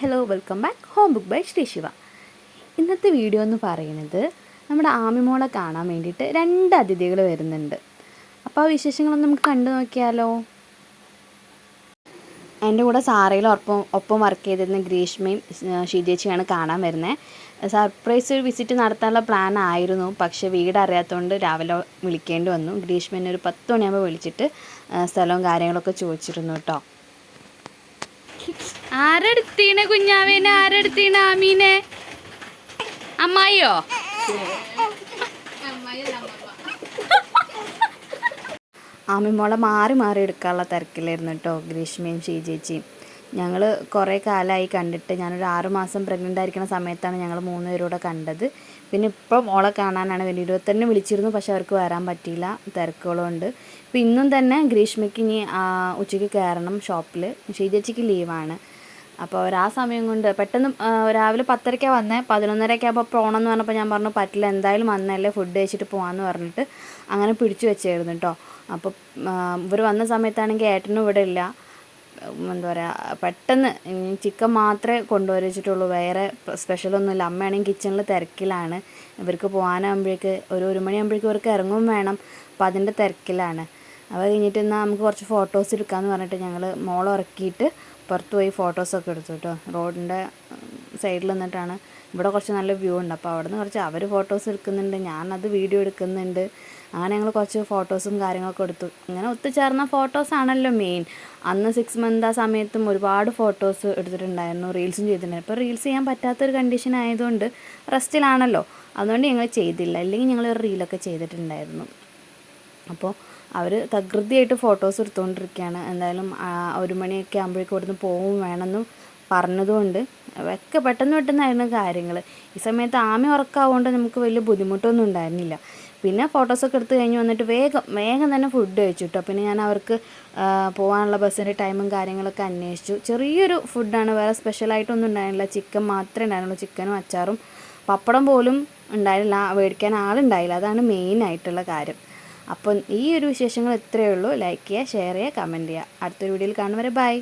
Hello welcome back home book by Sree Siva ഇന്നത്തെ video എന്ന് പറയുന്നത് നമ്മുടെ ആമിമോളെ കാണാൻ വേണ്ടിയിട്ട് രണ്ട് അതിഥികൾ വരുന്നുണ്ട്. അപ്പോൾ ആ വിശേഷങ്ങളൊന്നും നമുക്ക് കണ്ടു നോക്കിയാലോ? എന്റെ കൂടെ സാറയിൽ ഒപ്പം ഒപ്പം വർക്ക് ചെയ്തിരുന്ന ഗ്രീഷ്മയും ഷീജേച്ചിയാണ് കാണാൻ വരുന്നത്. സർപ്രൈസ് വിസിറ്റ് നടത്താനുള്ള പ്ലാൻ ആയിരുന്നു. പക്ഷേ വീട് അറിയാത്തതുകൊണ്ട് രാവിലെ വിളിക്കേണ്ടി വന്നു. ഗ്രീഷ്മനെ ഒരു പത്ത് മണിയാകുമ്പോൾ വിളിച്ചിട്ട് സ്ഥലവും കാര്യങ്ങളൊക്കെ ചോദിച്ചിരുന്നു കേട്ടോ. ആരെടുത്തീണ കുഞ്ഞാവേനെ? ആരെടുത്തീണ് ആമീനെ? അമ്മായിയോ? ആമിമോളെ മാറി മാറി എടുക്കാനുള്ള തിരക്കിലായിരുന്നു കേട്ടോ ഗ്രീഷ്മയും ഷീജേച്ചിയും ഞങ്ങൾ കുറേ കാലമായി കണ്ടിട്ട് ഞാനൊരു ആറുമാസം പ്രഗ്നന്റ് ആയിരിക്കുന്ന സമയത്താണ് ഞങ്ങൾ മൂന്ന് പേരൂടെ കണ്ടത്. പിന്നെ ഇപ്പം മോളെ കാണാനാണ് വേണ്ടി ഇരുപത്തെണ്ണം വിളിച്ചിരുന്നു പക്ഷേ അവർക്ക് വരാൻ പറ്റിയില്ല തിരക്കുകളുണ്ട് ഇപ്പം ഇന്നും തന്നെ ഗ്രീഷ്മയ്ക്ക് ഇനി ഉച്ചയ്ക്ക് കയറണം ഷോപ്പിൽ ഷീജേച്ചിക്ക് ലീവാണ് അപ്പോൾ അവർ ആ സമയം കൊണ്ട് പെട്ടെന്ന് രാവിലെ പത്തരയ്ക്കാണ് വന്നത് പതിനൊന്നരയ്ക്ക് അപ്പോൾ പോകണം എന്ന് പറഞ്ഞപ്പോൾ ഞാൻ പറഞ്ഞു പറ്റില്ല എന്തായാലും വന്നല്ലേ ഫുഡ് കഴിച്ചിട്ട് പോകാമെന്ന് പറഞ്ഞിട്ട് അങ്ങനെ പിടിച്ചു വെച്ചായിരുന്നു കേട്ടോ അപ്പോൾ ഇവർ വന്ന സമയത്താണെങ്കിൽ ഏട്ടനും ഇവിടെ ഇല്ല. എന്താ പറയുക പെട്ടെന്ന് ചിക്കൻ മാത്രമേ കൊണ്ടുവരച്ചിട്ടുള്ളൂ വേറെ സ്പെഷ്യലൊന്നുമില്ല. അമ്മയാണെങ്കിൽ കിച്ചണിൽ തിരക്കിലാണ്. ഇവർക്ക് പോകാനാകുമ്പോഴേക്ക് ഒരു ഒരു മണിയാകുമ്പോഴേക്കും ഇവർക്ക് ഇറങ്ങും വേണം. അപ്പോൾ അതിന്റെ തിരക്കിലാണ്. അത് കഴിഞ്ഞിട്ട് എന്നാൽ നമുക്ക് കുറച്ച് ഫോട്ടോസ് എടുക്കാമെന്ന് പറഞ്ഞിട്ട് ഞങ്ങൾ മോളെ ഇറക്കിയിട്ട് പുറത്ത് പോയി ഫോട്ടോസൊക്കെ എടുത്തു കേട്ടോ റോഡിന്റെ സൈഡിൽ നിന്നിട്ടാണ് ഇവിടെ കുറച്ച് നല്ല വ്യൂ ഉണ്ട്. അപ്പോൾ അവിടെ നിന്ന് കുറച്ച് അവർ ഫോട്ടോസ് എടുക്കുന്നുണ്ട് ഞാനത് വീഡിയോ എടുക്കുന്നുണ്ട്. അങ്ങനെ ഞങ്ങൾ കുറച്ച് ഫോട്ടോസും കാര്യങ്ങളൊക്കെ എടുത്തു. ഇങ്ങനെ ഒത്തുചേർന്ന ഫോട്ടോസാണല്ലോ മെയിൻ അന്ന് സിക്സ് മന്ത് ആ സമയത്തും ഒരുപാട് ഫോട്ടോസ് എടുത്തിട്ടുണ്ടായിരുന്നു റീൽസും ചെയ്തിട്ടുണ്ടായിരുന്നു അപ്പോൾ റീൽസ് ചെയ്യാൻ പറ്റാത്തൊരു കണ്ടീഷൻ ആയതുകൊണ്ട് റെസ്റ്റിലാണല്ലോ അതുകൊണ്ട് ഞങ്ങൾ ചെയ്തില്ല. അല്ലെങ്കിൽ ഞങ്ങൾ ഒരു റീലൊക്കെ ചെയ്തിട്ടുണ്ടായിരുന്നു. അപ്പോൾ അവർ തകൃതിയായിട്ട് ഫോട്ടോസ് എടുത്തുകൊണ്ടിരിക്കുകയാണ് എന്തായാലും ഒരു മണിയൊക്കെ ആകുമ്പോഴേക്കും ഇവിടുന്ന് പോവും വേണമെന്നും പറഞ്ഞതുകൊണ്ട് ഒക്കെ പെട്ടെന്ന് പെട്ടെന്നായിരുന്നു കാര്യങ്ങൾ ഈ സമയത്ത് ആമി ഉറക്കാവുകൊണ്ട് നമുക്ക് വലിയ ബുദ്ധിമുട്ടൊന്നും ഉണ്ടായിരുന്നില്ല. പിന്നെ ഫോട്ടോസൊക്കെ എടുത്തു കഴിഞ്ഞ് വന്നിട്ട് വേഗം വേഗം തന്നെ ഫുഡ് കഴിച്ചു കേട്ടോ പിന്നെ ഞാൻ അവർക്ക് പോകാനുള്ള ബസ്സിന്റെ ടൈമും കാര്യങ്ങളൊക്കെ അന്വേഷിച്ചു. ചെറിയൊരു ഫുഡാണ് വേറെ സ്പെഷ്യലായിട്ടൊന്നും ഉണ്ടായിരുന്നില്ല. ചിക്കൻ മാത്രമേ ഉണ്ടായിരുന്നുള്ളൂ. ചിക്കനും അച്ചാറും പപ്പടം പോലും ഉണ്ടായിരുന്നില്ല. മേടിക്കാൻ ആളുണ്ടായില്ല. അതാണ് മെയിൻ ആയിട്ടുള്ള കാര്യം. അപ്പം ഈ ഒരു വിശേഷങ്ങൾ ഇത്രയേ ഉള്ളൂ. ലൈക്ക് ചെയ്യുക ഷെയർ ചെയ്യുക കമന്റ് ചെയ്യുക. അടുത്തൊരു വീഡിയോയിൽ കാണുന്നവരെ ബൈ